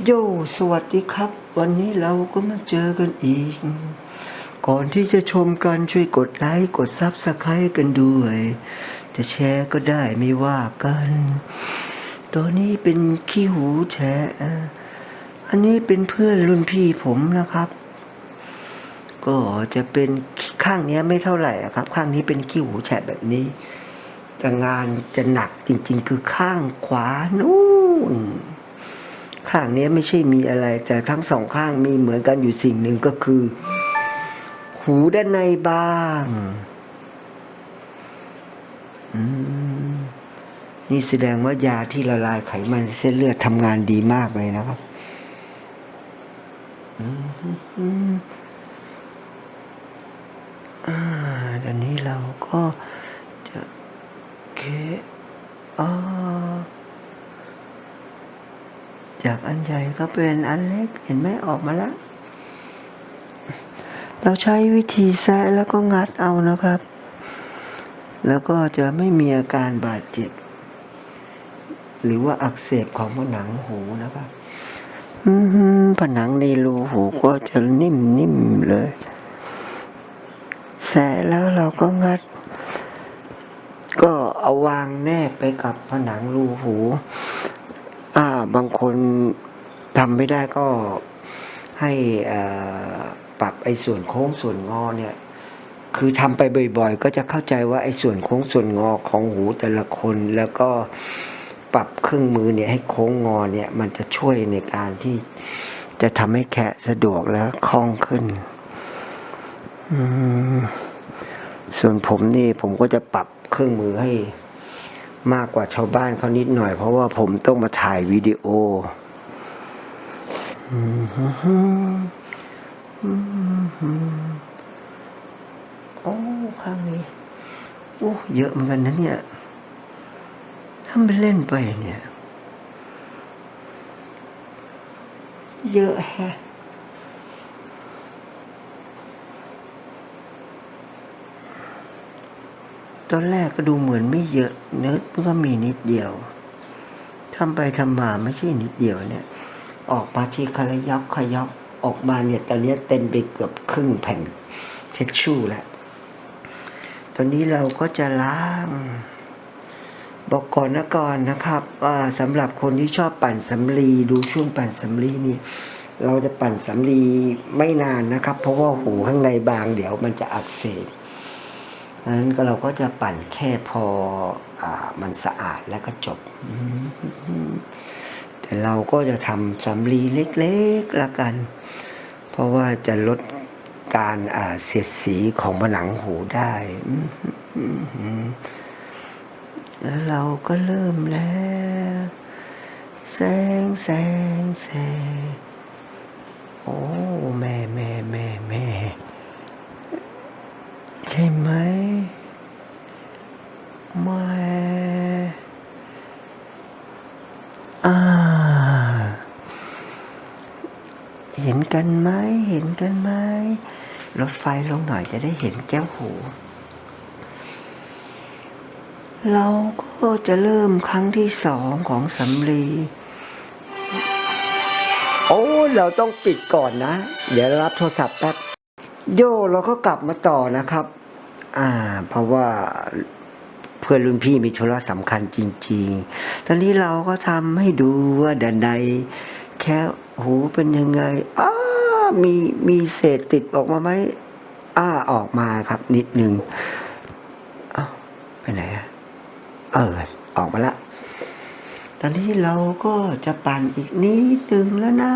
โยสวัสดีครับ วันนี้เราก็มาเจอกันอีก ก่อนที่จะชมกันช่วยกดไลค์กดซับสไครต์กันด้วย จะแชร์ก็ได้ไม่ว่ากัน ตัวนี้เป็นขี้หูแฉะอันนี้เป็นเพื่อนรุ่นพี่ผมนะครับ ก็จะเป็นข้างนี้ไม่เท่าไหร่ครับ ข้างนี้เป็นขี้หูแฉะแบบนี้ แต่งานจะหนักจริง ๆ คือข้างขวานู่น ข้างเนี้ยไม่ใช่มีอะไร แต่ทั้งสองข้างมีเหมือนกันอยู่สิ่งหนึ่งก็คือ หูด้านในบ้างนี่แสดงว่ายาที่ละลายไขมันเส้นเลือดทำงานดีมากเลยนะครับอืมอ่าตอนนี้เราก็จะเคอ๋อ จากอันใหญ่ก็เป็นอันเล็กเห็นไหมออกมาแล้ว เราใช้วิธีแซะแล้วก็งัดเอานะครับ แล้วก็จะไม่มีอาการบาดเจ็บ หรือว่าอักเสบของผนังหูนะครับผนังในรูหูก็จะนิ่มๆเลย แสะแล้วเราก็งัด ก็เอาวางแนบไปกับผนังรูหู บางคนทำไม่ได้ก็ให้ปรับไอ้ส่วนโค้งส่วนงอเนี่ยคือทำไปบ่อยๆ ก็จะเข้าใจว่าไอ้ส่วนโค้งส่วนงอของหูแต่ละคนแล้วก็ปรับเครื่องมือเนี่ยให้โค้งงอเนี่ยมันจะช่วยในการที่จะทำให้แคะสะดวกและคล่องขึ้นอืมส่วนผมนี่ผมก็จะปรับเครื่องมือให้ มากกว่าชาวบ้านเขานิดหน่อย เพราะว่าผมต้องมาถ่ายวิดีโออืมฮะอืมฮึ่มโอ้ข้างนี้โอ้เยอะเหมือนกันนะเนี่ยทำไปเล่นไปเนี่ย เยอะแฮะ ตอนแรกก็ดูเหมือนไม่เยอะเนื้อก็มีนิดเดียวทำไปทำมาไม่ใช่นิดเดียวเนี่ย ออกมาที่คลยอกขยอกออกมาเนี่ยตอนนี้เต็มไปเกือบครึ่งแผ่นเทชชู่แล้วตอนนี้เราก็จะล้างบอกก่อนนะก่อนนะครับว่าสำหรับคนที่ชอบปั่นสำลีดูช่วงปั่นสำลีนี่ เราจะปั่นสำลีไม่นานนะครับ เพราะว่าหูข้างในบางเดี๋ยวมันจะอักเสบ ดังนั้นก็เราก็จะปั่นแค่พออมันสะอาดแล้วก็จบ แต่เราก็จะทำสำลีเล็กๆละกัน เพราะว่าจะลดการเสียดสีของผนังหูได้แล้วเราก็เริ่มแล้วแสงแสงแสงโอ้แม่แม่แม่แม่ใช่ไหมอ่า เห็น กันไหมเห็นกันไหมรถไฟลงหน่อยจะได้เห็นแก้วหู เราก็จะเริ่มครั้งที่สองของสำลีโอ้ เราต้องปิดก่อนนะ เดี๋ยวรับโทรศัพท์แป๊บโยเราก็กลับมาต่อนะครับ อ่า เพราะว่าเพื่อนรุ่นพี่มีธุระสำคัญจริง ๆ ตอนนี้เราก็ทำให้ดูว่าดันใดแค่หูเป็นยังไงอ้า มีมีเศษติดออกมาไหมอ้าออกมาครับ นิดนึงอ้าไปไหนอะเออ ออกมาละ ตอนนี้เราก็จะปั่นอีกนิดนึงแล้วนะ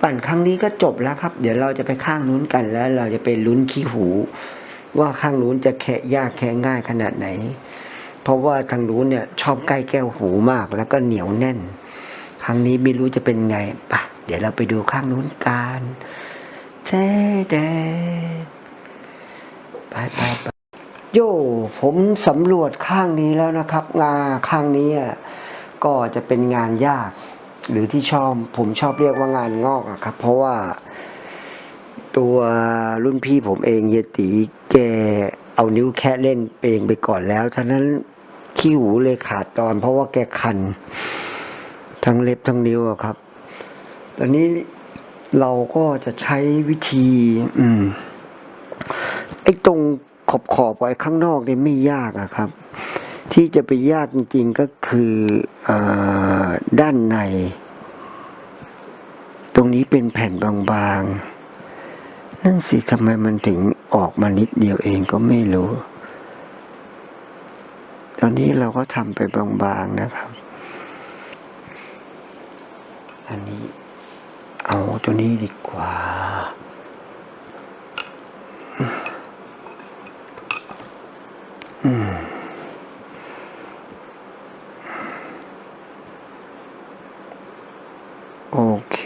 ปั่นครั้งนี้ก็จบแล้วครับ เดี๋ยวเราจะไปข้างนู้นกันแล้ว เราจะไปลุ้นขี้หู ว่าข้างนู้นจะแคะยากแคะง่ายขนาดไหน เพราะว่าทางนู้นเนี่ย ชอบใกล้แก้วหูมากแล้วก็เหนียวแน่น ครั้งนี้ไม่รู้จะเป็นไงปะ เดี๋ยวเราไปดูข้างนู้นกันแช่แดไปไปไปโย่ผมสำรวจข้างนี้แล้วนะครับ งาข้างนี้อะก็จะเป็นงานยาก หรือที่ชอบผมชอบเรียกว่างานงอกอะครับ เพราะว่าตัวรุ่นพี่ผมเองเยติแกเอานิ้วแคะเล่นเองไปก่อนแล้วท่านั้นขี้หูเลยขาดตอน เพราะว่าแกคัน ทั้งเล็บทั้งนิ้วครับ ตอนนี้เราก็จะใช้วิธี อืมไอ้ตรงขอบขอบไว้ข้างนอกเนี่ยไม่ยากอะครับ ที่จะไปยากจริงๆก็คืออด้านใน ตรงนี้เป็นแผ่นบางๆ นั่นสิทำไมมันถึงออกมานิดเดียวเองก็ไม่รู้ ตอนนี้เราก็ทำไปบางๆนะครับ อันนี้ เอาตัวนี้ดีกว่าโอเค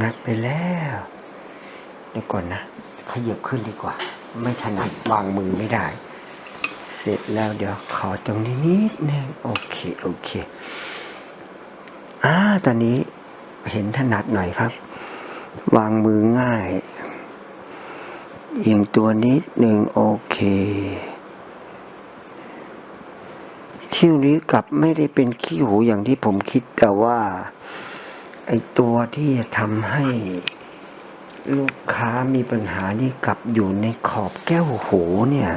งัดไปแล้วเดี๋ยวก่อนนะ ขยับขึ้นดีกว่า ไม่ถนัดวางมือไม่ได้ เสร็จแล้วเดี๋ยวขอตรงนี้นิดนึงโอเค โอเค อ่าตอนนี้เห็นถนัดหน่อยครับ วางมือง่าย เอียงตัวนิดหนึ่งโอเคเที่ยวนี้กลับไม่ได้เป็นขี้หูอย่างที่ผมคิดแต่ว่า ไอตัวที่จะทำให้ลูกค้ามีปัญหานี่กลับอยู่ในขอบแก้วหูเนี่ย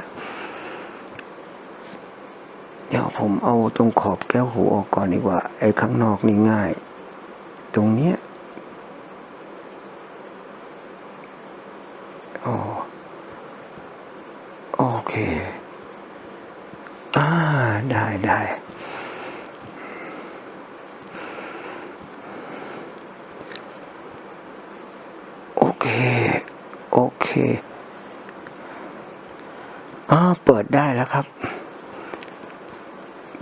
ดี๋ยวผมเอาตรงขอบแก้วหูออกก่อนดีกว่า ไอ้ข้างนอกนี่ง่าย ตรงเนี้ยอ๋อโอเค อ่า ได้ได้โอเค โอเคอ่าเปิดได้แล้วครับ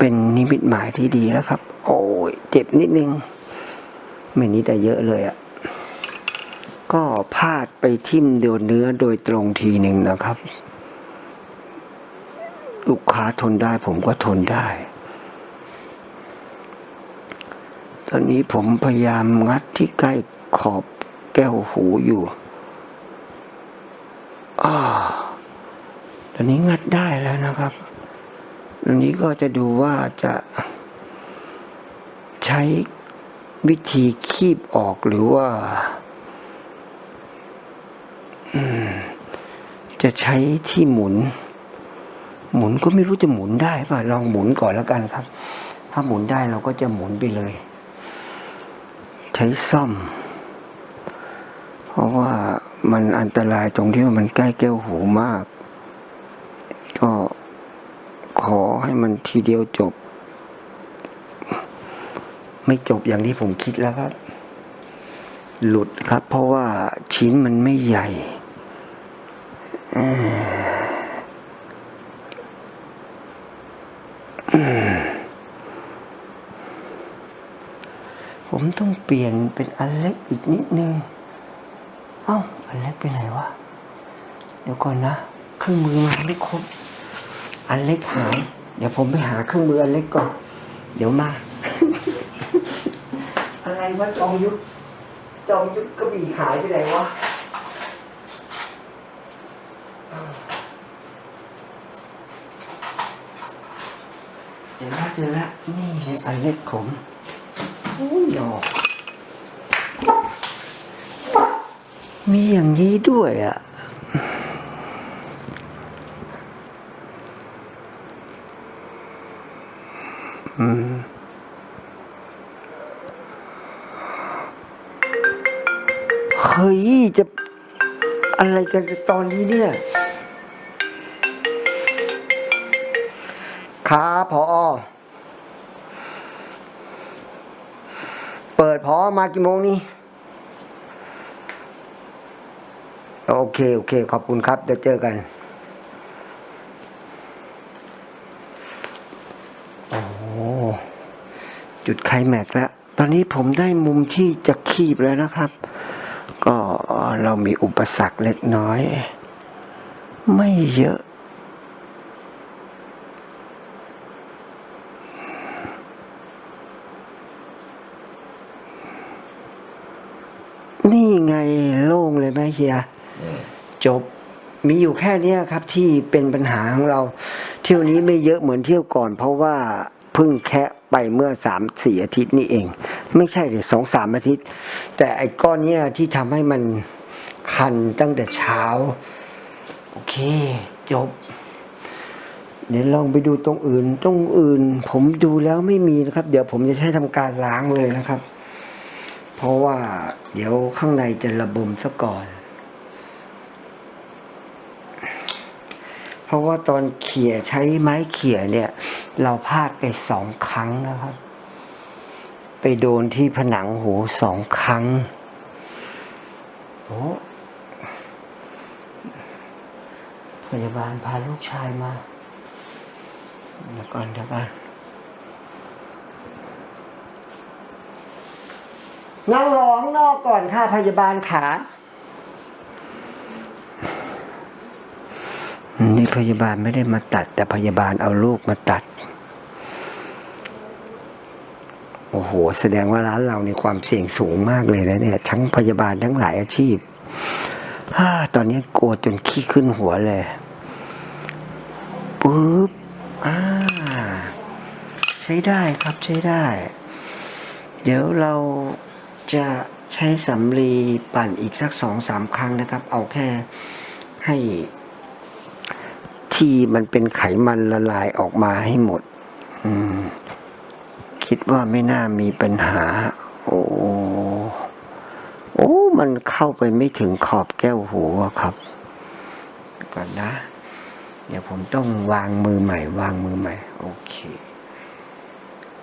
เป็นนิมิต หมายที่ดีแล้วครับ โอ้ยเจ็บนิดนึง ไม่นิดแต่เยอะเลยอะ่ะ ก็พลาดไปทิ่มโดนเนื้อโดยตรงทีหนึ่งนะครับ ลูกค้าทนได้ผมก็ทนได้ ตอนนี้ผมพยายามงัดที่ใกล้ขอบแก้วหูอยู่อาตอนนี้งัดได้แล้วนะครับ ตอนนี้ก็จะดูว่าจะใช้วิธีคีบออกหรือว่าจะใช้ที่หมุน หมุนก็ไม่รู้จะหมุนได้ป่ะลองหมุนก่อนแล้วกันครับ ถ้าหมุนได้เราก็จะหมุนไปเลย ใช้ซ่อม เพราะว่ามันอันตรายตรงที่ว่ามันใกล้แก้วหูมาก ขอให้มันทีเดียวจบ ไม่จบอย่างที่ผมคิดแล้วครับ หลุดครับ เพราะว่าชิ้นมันไม่ใหญ่ผมต้องเปลี่ยนเป็นอันเล็กอีกนิดนึง เอ้า อันเล็กไปไหนวะ เดี๋ยวก่อนนะ เครื่องมือมันไม่ครบ อันเล็กหาย เดี๋ยวผมไปหาเครื่องมืออันเล็กก่อน เดี๋ยวมา อะไรวะจอมยุทธจอมยุทธกระบี่หายไปไหนวะเจอแล้วเจอแล้วนี่อันเล็กผมอุ้ยดอกมีอย่างนี้ด้วยอะ อะไรกันตอนนี้เนี่ย ครับพอเปิดพอมากี่โมงนี่โอเค โอเค ขอบคุณครับเดี๋ยวเจอกันโอ้จุดไคลแม็กแล้ว ตอนนี้ผมได้มุมที่จะคีบแล้วนะครับ ก็ เรามีอุปสรรคเล็กน้อย ไม่เยอะ นี่ไงโล่งเลยไหมเฮียจบมีอยู่แค่นี้ครับที่เป็นปัญหาของเรา เที่ยวนี้ไม่เยอะเหมือนเที่ยวก่อน เพราะว่าเพิ่งแคะไปเมื่อสามสี่อาทิตย์นี่เอง ไม่ใช่เลยสองสามอาทิตย์ แต่ไอ้ก้อนเนี้ยที่ทำให้มัน คันตั้งแต่เช้า โอเค จบ เดี๋ยวลองไปดูตรงอื่น ตรงอื่น ผมดูแล้วไม่มีนะครับ เดี๋ยวผมจะใช้ทำการล้างเลยนะครับ เพราะว่าเดี๋ยวข้างในจะระบมซะก่อน เพราะว่าตอนเขี่ยใช้ไม้เขี่ยเนี่ย เราพลาดไปสองครั้งนะครับ ไปโดนที่ผนังหูสองครั้งโอ้ พยาบาลพาลูกชายมาเดี๋ยวก่อนเดี๋ยวก่อนนั่งรอข้างนอกก่อนค่ะพยาบาลขานี่พยาบาลไม่ได้มาตัด แต่พยาบาลเอาลูกมาตัด โอ้โห แสดงว่าร้านเราในความเสี่ยงสูงมากเลยนะเนี่ย ทั้งพยาบาลทั้งหลายอาชีพฮ่าตอนนี้กลัวจนขี้ขึ้นหัวเลย ปุ๊บอ่าใช้ได้ครับใช้ได้ เดี๋ยวเราจะใช้สำลีปั่นอีกสักสองสามครั้งนะครับ เอาแค่ให้ที่มันเป็นไขมันละลายออกมาให้หมด อืม คิดว่าไม่น่ามีปัญหา โอ้โอ้ มันเข้าไปไม่ถึงขอบแก้วหูครับ ก่อนนะ เดี๋ยวผมต้องวางมือใหม่ วางมือใหม่ โอเค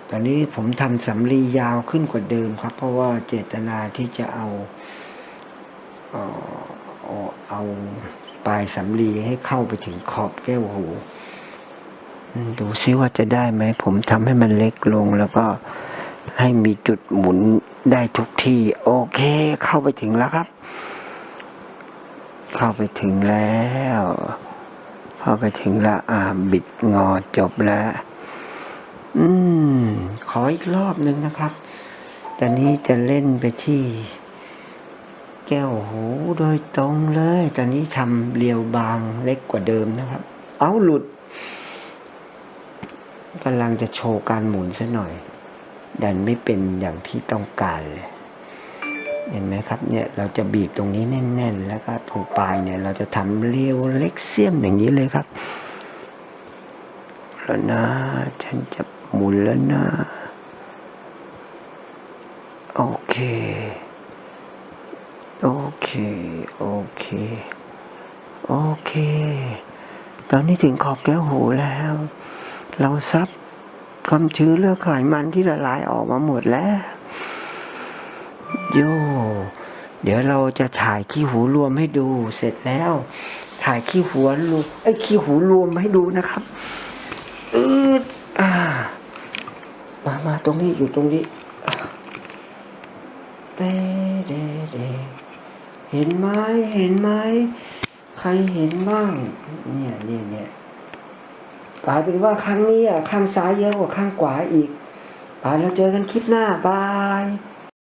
ตอนนี้ผมทำสำลียาวขึ้นกว่าเดิมครับ เพราะว่าเจตนาที่จะเอาเอาเอาปลายสำลีให้เข้าไปถึงขอบแก้วหู ดูซิว่าจะได้ไหม ผมทำให้มันเล็กลงแล้วก็ให้มีจุดหมุนได้ทุกที่ โอเค เข้าไปถึงแล้วครับ เข้าไปถึงแล้ว เข้าไปถึงแล้วอ่าบิดงอจบแล้ว อืม ขออีกรอบหนึ่งนะครับ ตอนนี้จะเล่นไปที่ แก้วหูโดยตรงเลย ตอนนี้ทำเรียวบางเล็กกว่าเดิมนะครับ เอาหลุดกำลังจะโชว์การหมุนซะหน่อย ดันไม่เป็นอย่างที่ต้องการเลย เห็นไหมครับเนี่ยเราจะบีบตรงนี้แน่น ๆ แล้วก็ตรงปลายเนี่ยเราจะทำเรียวเล็กเสี้ยมอย่างนี้เลยครับ แล้วนะฉันจะหมุนแล้วนะ โอเค โอเค โอเค โอเค ตอนนี้ถึงขอบแก้วหูแล้ว เราซับความชื้นเลือกไขมันที่ละลายออกมาหมดแล้ว โย เดี๋ยวเราจะถ่ายขี้หูรวมให้ดู เสร็จแล้ว ถ่ายขี้หัวรวมไอ้ขี้หูรวมให้ดูนะครับ อืดอ่า มามาตรงนี้อยู่ตรงนี้อะเต้เดเดเห็นไหมเห็นไหมใครเห็นบ้าง เนี่ยเนี่ยเนี่ยกลายเป็นว่าครั้งนี้อะข้างซ้ายเยอะกว่าข้างขวาอีกไปแล้วเจอกันคลิปหน้า บาย